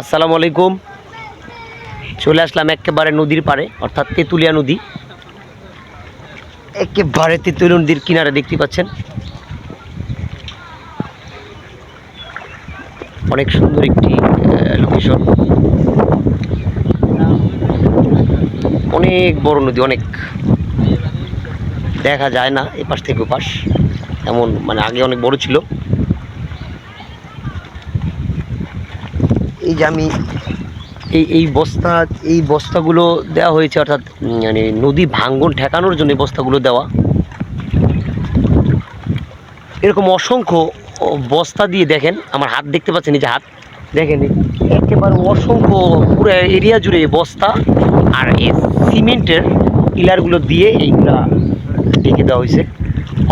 আসসালামু আলাইকুম। চলে আসলাম একেবারে নদীর পাড়ে, অর্থাৎ তেঁতুলিয়া নদী। একেবারে তেঁতুলিয়া নদীর কিনারে দেখতে পাচ্ছেন। অনেক সুন্দর একটি লোকেশন অনেক বড় নদী, অনেক। দেখা যায় না, এপাশ থেকে ওপাশ। এমন মানে আগে অনেক বড় ছিল। এই যে আমি এই এই বস্তা, এই বস্তাগুলো দেওয়া হয়েছে, অর্থাৎ মানে নদী ভাঙ্গন ঠেকানোর জন্য বস্তাগুলো দেওয়া। এরকম অসংখ্য বস্তা দিয়ে দেখেন, আমার হাত দেখতে পাচ্ছেন, এই যে হাত। দেখেন, একেবারে অসংখ্য পুরো এরিয়া জুড়ে বস্তা আর এই সিমেন্টের পিলারগুলো দিয়ে এইগুলা ঢেকে দেওয়া হয়েছে।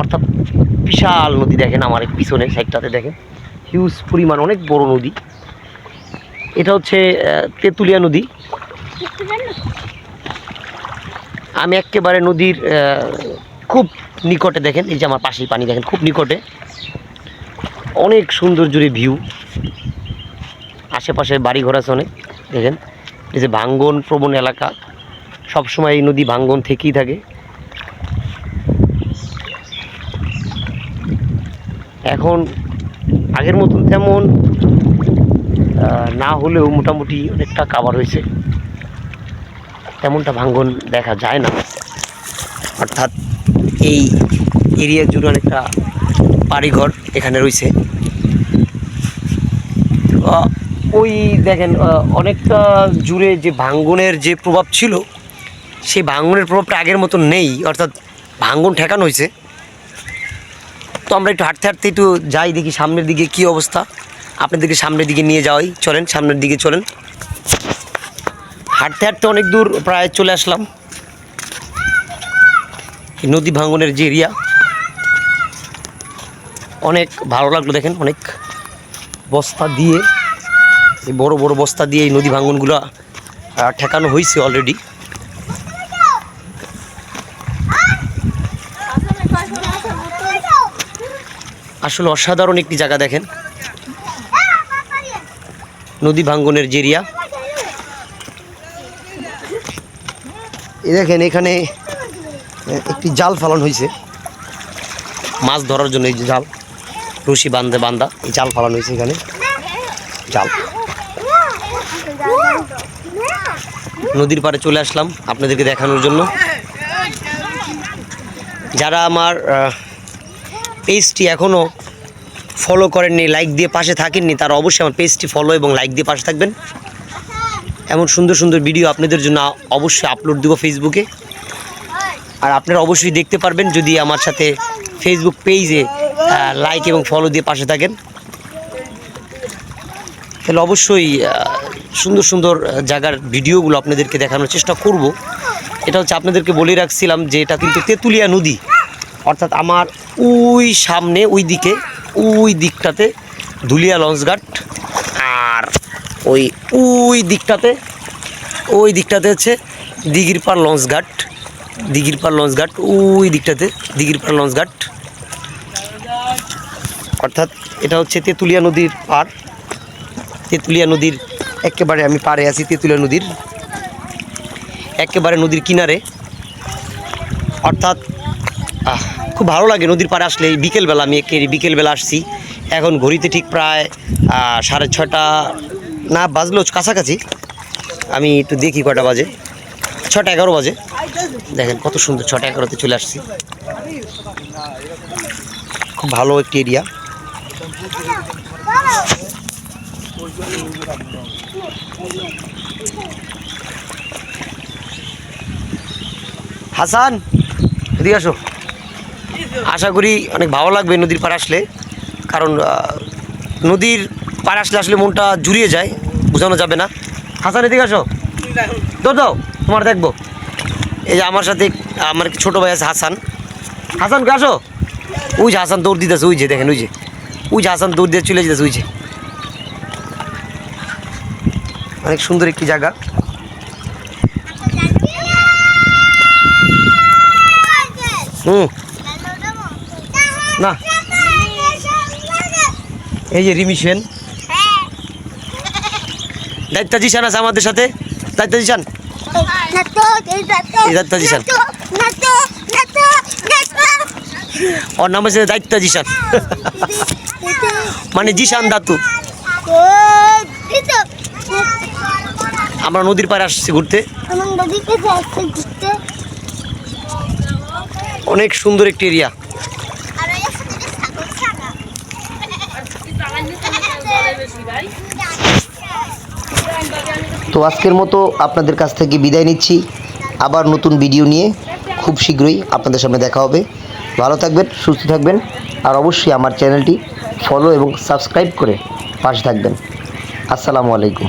অর্থাৎ বিশাল নদী দেখেন, আমার পিছনে সাইডটাতে দেখেন। হিউজ পরিমাণ, অনেক বড় নদী। এটা হচ্ছে তেঁতুলিয়া নদী। আমি একেবারে নদীর খুব নিকটে দেখেন, এই যে আমার পাশেই পানি দেখেন, খুব নিকটে। অনেক সুন্দর জুড়ে ভিউ আশেপাশে বাড়ি ঘর আছে অনেক, দেখেন। এই যে ভাঙ্গন প্রবণ এলাকা, সবসময় এই নদী ভাঙ্গন থেকেই থাকে। এখন আগের মতন তেমন না হলেও মোটামুটি অনেকটা কাভার হয়েছে। তেমনটা ভাঙ্গন দেখা যায় না। অর্থাৎ এই এরিয়া জুড়ে অনেকটা বাড়িঘর এখানে রয়েছে। ওই দেখেন অনেকটা জুড়ে যে ভাঙ্গনের যে প্রভাব ছিল, সেই ভাঙ্গনের প্রভাবটা আগের মতন নেই। অর্থাৎ ভাঙ্গন ঠেকানো হয়েছে। তো আমরা একটু হাঁটতে হাঁটতে একটু যাই, দেখি সামনের দিকে কি অবস্থা। আপনাদেরকে সামনের দিকে নিয়ে যাওয়াই। চলেন সামনের দিকে চলেন। হাঁটতে হাঁটতে অনেক দূর প্রায় চলে আসলাম। নদী ভাঙ্গনের যে এরিয়া অনেক ভালো লাগল দেখেন অনেক বস্তা দিয়ে এই বড় বড় বস্তা দিয়ে এই নদী ভাঙ্গনগুলো আহ, ঠেকানো হয়েছে অলরেডি আসলে অসাধারণ একটি জায়গা দেখেন। নদী ভাঙ্গনের জেরিয়া। এই দেখেন, এখানে একটি জাল ফালানো হয়েছে। মাছ ধরার জন্য এই যে জাল, রশি বান্ধে বান্ধা এই জাল ফালানো হয়েছে এখানে। জাল। নদীর পাড়ে চলে আসলাম আপনাদেরকে দেখানোর জন্য। যারা আমার পেজটি এখনও ফলো করেননি লাইক দিয়ে পাশে থাকেননি, তারা অবশ্যই আমার পেজটি ফলো এবং লাইক দিয়ে পাশে থাকবেন। এমন সুন্দর সুন্দর ভিডিও আপনাদের জন্য অবশ্যই আপলোড দেবো ফেসবুকে আর আপনারা অবশ্যই দেখতে পারবেন যদি আমার সাথে ফেসবুক পেজে লাইক এবং ফলো দিয়ে পাশে থাকেন। তাহলে অবশ্যই সুন্দর সুন্দর জায়গার ভিডিওগুলো আপনাদেরকে দেখানোর চেষ্টা করব। এটা হচ্ছে আপনাদেরকে বলে রাখছিলাম যে এটা কিন্তু তেঁতুলিয়া নদী। অর্থাৎ আমার ওই সামনে, ওই দিকে ওই দিকটাতে ধুলিয়া লঞ্চঘাট আর ওই ওই দিকটাতে ওই দিকটাতে হচ্ছে দিঘিরপাড় লঞ্চঘাট দিঘিরপাড় লঞ্চঘাট ওই দিকটাতে দিঘিরপাড় লঞ্চঘাট অর্থাৎ এটা হচ্ছে তেঁতুলিয়া নদীর পার তেঁতুলিয়া নদীর একেবারে আমি পাড়ে আছি, তেঁতুলিয়া নদীর। একেবারে নদীর কিনারে। অর্থাৎ খুব ভালো লাগে নদীর পাড়ে আসলে। বিকেলবেলা আমি বিকেলবেলা আসছি। এখন ঘড়িতে ঠিক প্রায় সাড়ে ছটা না, বাজলো কাছাকাছি। আমি একটু দেখি কটা বাজে। ছটা এগারো বাজে। দেখেন কত সুন্দর ছটা এগারোতে চলে আসছি। খুব ভালো একটি এরিয়া। হাসান, এদিকে আসো। আশা করি অনেক ভালো লাগবে নদীর পাড়ে আসলে। কারণ নদীর পাড়ে আসলে আসলে মনটা জুড়িয়ে যায়, বোঝানো যাবে না। হাসান, এদিকে আসো। দৌড় দাও, তোমার দেখব। এই যে আমার সাথে আমার ছোটো ভাই আছে, হাসান। হাসান, কে আসো? ওই যে হাসান দৌড় দিতেছে, ওই যে দেখেন, ওই যে। ওই যে হাসান দৌড় দিয়ে চলে যেতেছে, ওই যে। অনেক সুন্দর একটি জায়গা। হুম। না। এই যে রিমি সেন। দায়িত্ব জিশান আছে আমাদের সাথে। দায়িত্ব জিশান। এই দায়িত্ব জিশান। ওর নাম হচ্ছে দায়িত্ব জিশান। মানে জিশান দাতু। আমরা নদীর পাড়ে আসছি ঘুরতে। অনেক সুন্দর একটি এরিয়া। তো আজকের মতো আপনাদের কাছ থেকে বিদায় নিচ্ছি। আবার নতুন ভিডিও নিয়ে খুব শীঘ্রই আপনাদের সামনে দেখা হবে। ভালো থাকবেন, সুস্থ থাকবেন, আর অবশ্যই আমার চ্যানেলটি ফলো এবং সাবস্ক্রাইব করে পাশে থাকবেন। আসসালামু আলাইকুম।